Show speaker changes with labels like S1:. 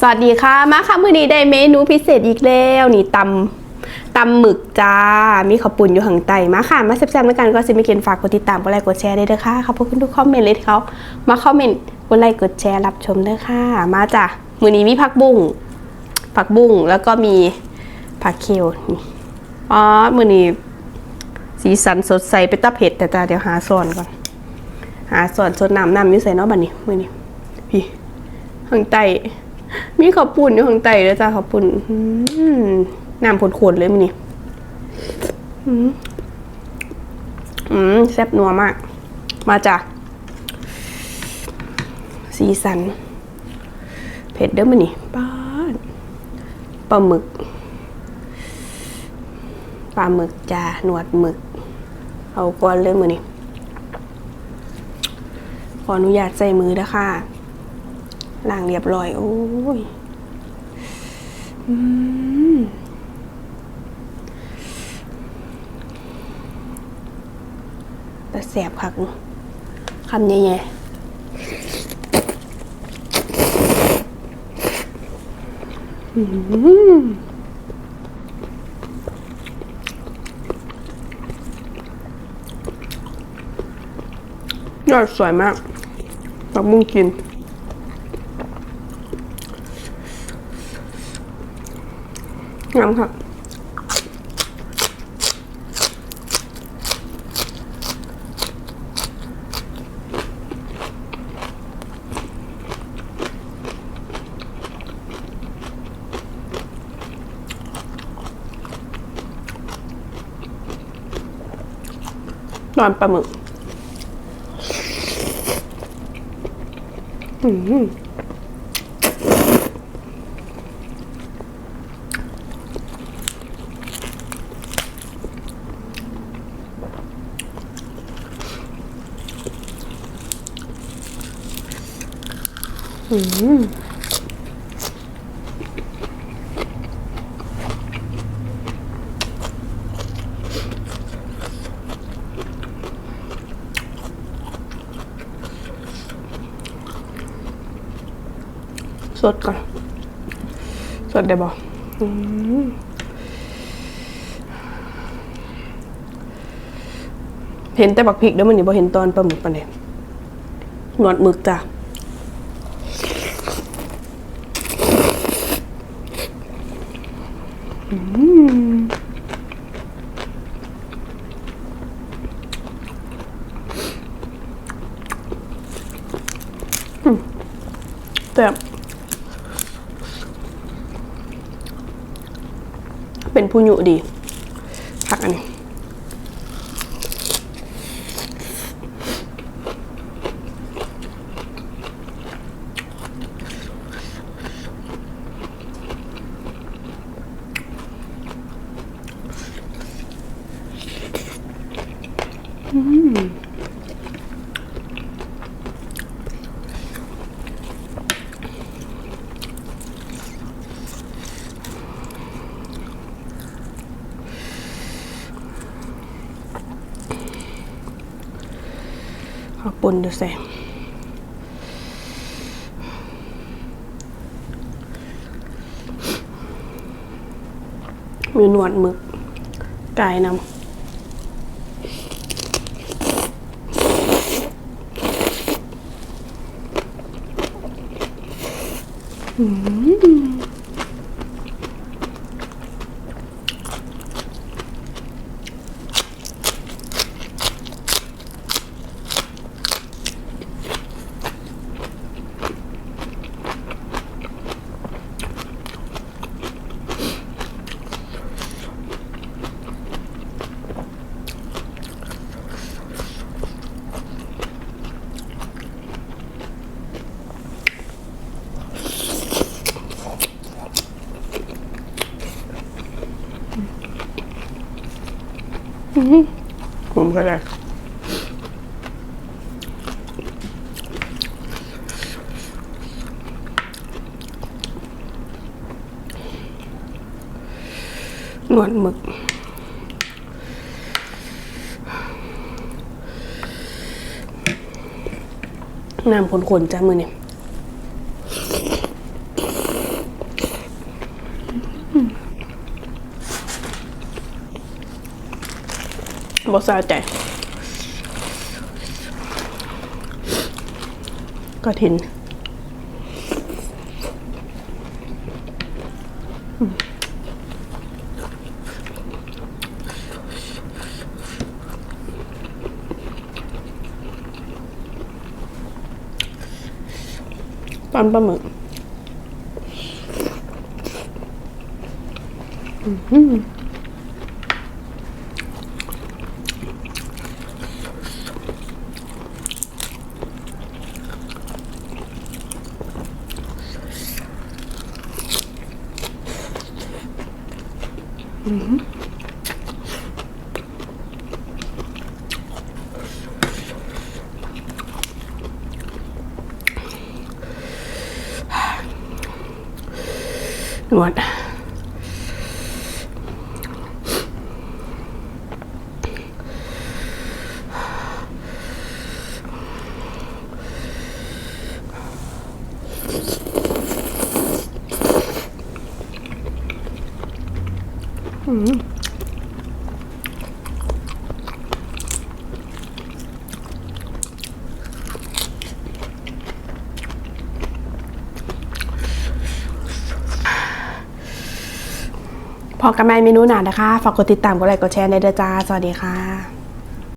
S1: สวัสดีค่ะ มาค่ะมื้อนี้ได้เมนูพิเศษอีกแล้ว นี่ตำตำหมึกจ้า มีข้าวปุ่นอยู่ข้างใต้มาค่ะ มาแซ่บๆด้วยกันก็สิไม่เกินฝากกดติดตามกดไลค์กดแชร์ได้เด้อค่ะขอบคุณทุกคอมเมนต์เลยที่เขามาคอมเมนต์กดไลค์กดแชร์รับชมเด้อค่ะ มาจ้ะมื้อนี้มีผักบุ้งผักบุ้งแล้วก็มีผักเคียวนี่อ๋อมื้อนี้สีสันสดใสเป็นตาเผ็ดแต่จ้าเดี๋ยวหาส่วนก่อน หาส่วนสดน้ำน้ำอยู่ใส่เนาะบัดนี้มื้อนี้พี่ข้างใต้ มีข้าวปุ่นอยู่ข้างใต้ด้วยจ้าข้าวปุ่นน้ำข้นๆเลยมันนี่อืมแซ่บนัวมาก มาจ้ะสีสัน เผ็ดเด้อมันนี่ป้าปลาหมึกปลาหมึกจ้าหนวดหมึก เอาก่อนเลยมือนี่ขออนุญาตใส่มือเด้อค่ะล้างเรียบร้อย โอ้ย อืมแต่แสบคักคำใหญ่ๆอืมยอดสวยมากปักมุ้งกิน งามค่ะนอนปลาหมึก อืม สดก่อน สดได้บอกเห็นแต่บักพริกแล้วมันนี่บ่เห็นตอนปลาหมึกปานใดหนวดหมึกจ้ะอืมอืม แต่เป็นผู้หยุดีผักอันนี้ เอาปนดูสิมีหนวดหมึกไก่นำ อืม ผมก็ได้หนวดหมึกน้ำข้นๆจ้ามือเนี่ย บอสาใจกระถินตอนปลาหมึกอืม วด พอกันใหม่เมนูหนานะคะ ฝากกดติดตามกดไลค์กดแชร์ในเดอจ้า สวัสดีค่ะ